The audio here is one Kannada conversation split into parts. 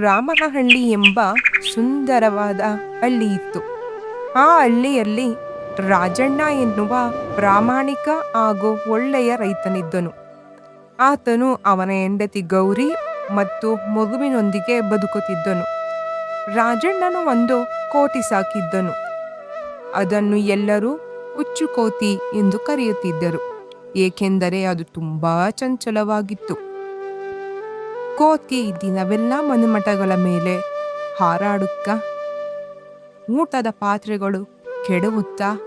ರಾಮನಹಳ್ಳಿ ಎಂಬ ಸುಂದರವಾದ ಹಳ್ಳಿ ಇತ್ತು. ಆ ಹಳ್ಳಿಯಲ್ಲಿ ರಾಜಣ್ಣ ಎನ್ನುವ ಪ್ರಾಮಾಣಿಕ ಹಾಗೂ ಒಳ್ಳೆಯ ರೈತನಿದ್ದನು. ಆತನು ಅವನ ಹೆಂಡತಿ ಗೌರಿ ಮತ್ತು ಮಗುವಿನೊಂದಿಗೆ ಬದುಕುತ್ತಿದ್ದನು. ರಾಜಣ್ಣನು ಒಂದು ಕೋಟಿ ಸಾಕಿದ್ದನು. ಅದನ್ನು ಎಲ್ಲರೂ ಹುಚ್ಚುಕೋತಿ ಎಂದು ಕರೆಯುತ್ತಿದ್ದರು. ಏಕೆಂದರೆ ಅದು ತುಂಬಾ ಚಂಚಲವಾಗಿತ್ತು. ಕೋತಿ ದಿನವೆಲ್ಲ ಮನೆಮಠಗಳ ಮೇಲೆ ಹಾರಾಡುತ್ತಾ, ಊಟದ ಪಾತ್ರೆಗಳು ಕೆಡವುತ್ತಾ,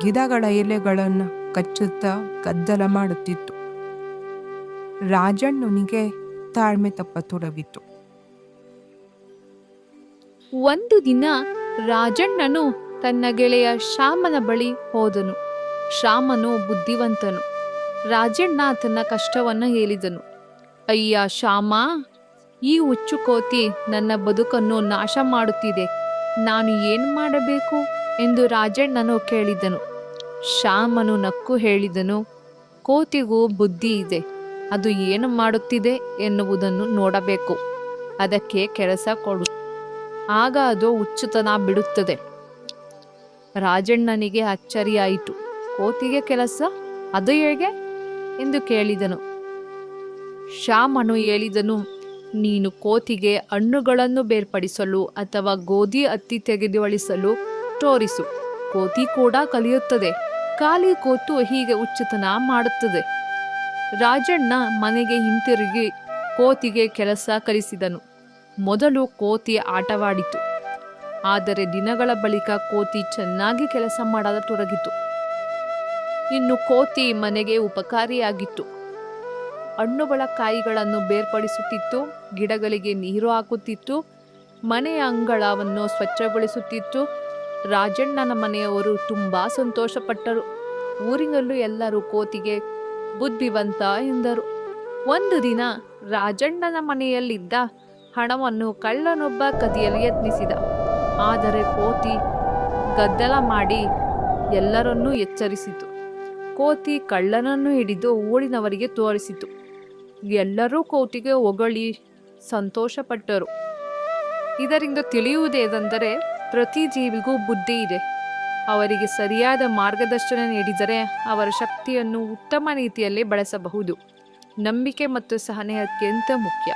ಗಿಡಗಳ ಎಲೆಗಳನ್ನು ಕಚ್ಚುತ್ತ ಗದ್ದಲ ಮಾಡುತ್ತಿತ್ತು. ರಾಜಣ್ಣನಿಗೆ ತಾಳ್ಮೆ ತಪ್ಪತೊಡಗಿತು ಒಂದು ದಿನ ರಾಜಣ್ಣನು ತನ್ನ ಗೆಳೆಯ ಶ್ಯಾಮನ ಬಳಿ ಹೋದನು. ಶ್ಯಾಮನು ಬುದ್ಧಿವಂತನು. ರಾಜಣ್ಣ ತನ್ನ ಕಷ್ಟವನ್ನು ಹೇಳಿದನು. ಅಯ್ಯ ಶ್ಯಾಮ, ಈ ಹುಚ್ಚು ಕೋತಿ ನನ್ನ ಬದುಕನ್ನು ನಾಶ ಮಾಡುತ್ತಿದೆ. ನಾನು ಏನು ಮಾಡಬೇಕು? ಎಂದು ರಾಜಣ್ಣನು ಕೇಳಿದನು. ಶ್ಯಾಮನು ನಕ್ಕು ಹೇಳಿದನು, ಕೋತಿಗೂ ಬುದ್ಧಿ ಇದೆ, ಅದು ಏನು ಮಾಡುತ್ತಿದೆ ಎನ್ನುವುದನ್ನು ನೋಡಬೇಕು. ಅದಕ್ಕೆ ಕೆಲಸ ಕೊಡು. ಆಗ ಅದು ಹುಚ್ಚುತನ ಬಿಡುತ್ತದೆ. ರಾಜಣ್ಣನಿಗೆ ಅಚ್ಚರಿಯಾಯಿತು. ಕೋತಿಗೆ ಕೆಲಸ? ಅದು ಹೇಗೆ? ಎಂದು ಕೇಳಿದನು. ಶ್ಯಾಮನು ಹೇಳಿದನು, ನೀನು ಕೋತಿಗೆ ಹಣ್ಣುಗಳನ್ನು ಬೇರ್ಪಡಿಸಲು ಅಥವಾ ಗೋಧಿ ಹತ್ತಿ ತೆಗೆದುವಳಿಸಲು ತೋರಿಸು. ಕೋತಿ ಕೂಡ ಕಲಿಯುತ್ತದೆ. ಖಾಲಿ ಕೋತು ಹೀಗೆ ಉಚ್ಚತನ ಮಾಡುತ್ತದೆ. ರಾಜಣ್ಣ ಮನೆಗೆ ಹಿಂತಿರುಗಿ ಕೋತಿಗೆ ಕೆಲಸ ಕಲಿಸಿದನು. ಮೊದಲು ಕೋತಿ ಆಟವಾಡಿತು. ಆದರೆ ದಿನಗಳ ಬಳಿಕ ಕೋತಿ ಚೆನ್ನಾಗಿ ಕೆಲಸ ಮಾಡಲು ತೊಡಗಿತು ಇನ್ನು ಕೋತಿ ಮನೆಗೆ ಉಪಕಾರಿಯಾಗಿತ್ತು. ಹಣ್ಣುಗಳ ಕಾಯಿಗಳನ್ನು ಬೇರ್ಪಡಿಸುತ್ತಿತ್ತು, ಗಿಡಗಳಿಗೆ ನೀರು ಹಾಕುತ್ತಿತ್ತು ಮನೆಯ ಅಂಗಳವನ್ನು ಸ್ವಚ್ಛಗೊಳಿಸುತ್ತಿತ್ತು. ರಾಜಣ್ಣನ ಮನೆಯವರು ತುಂಬ ಸಂತೋಷಪಟ್ಟರು. ಊರಿನಲ್ಲೂ ಎಲ್ಲರೂ ಕೋತಿಗೆ ಬುದ್ಧಿವಂತ ಎಂದರು. ಒಂದು ದಿನ ರಾಜಣ್ಣನ ಮನೆಯಲ್ಲಿದ್ದ ಹಣವನ್ನು ಕಳ್ಳನೊಬ್ಬ ಕದಿಯಲು ಯತ್ನಿಸಿದ. ಆದರೆ ಕೋತಿ ಗದ್ದಲ ಮಾಡಿ ಎಲ್ಲರನ್ನೂ ಎಚ್ಚರಿಸಿತು. ಕೋತಿ ಕಳ್ಳನನ್ನು ಹಿಡಿದು ಊರಿನವರಿಗೆ ತೋರಿಸಿತು. ಎಲ್ಲರೂ ಕೋಟಿಗೆ ಹೊಗಳಿ ಸಂತೋಷಪಟ್ಟರು. ಇದರಿಂದ ತಿಳಿಯುವುದೇನೆಂದರೆ ಪ್ರತಿ ಜೀವಿಗೂ ಬುದ್ಧಿ ಇದೆ. ಅವರಿಗೆ ಸರಿಯಾದ ಮಾರ್ಗದರ್ಶನ ನೀಡಿದರೆ ಅವರ ಶಕ್ತಿಯನ್ನು ಉತ್ತಮ ರೀತಿಯಲ್ಲಿ ಬಳಸಬಹುದು. ನಂಬಿಕೆ ಮತ್ತು ಸಹನೆ ಅತ್ಯಂತ ಮುಖ್ಯ.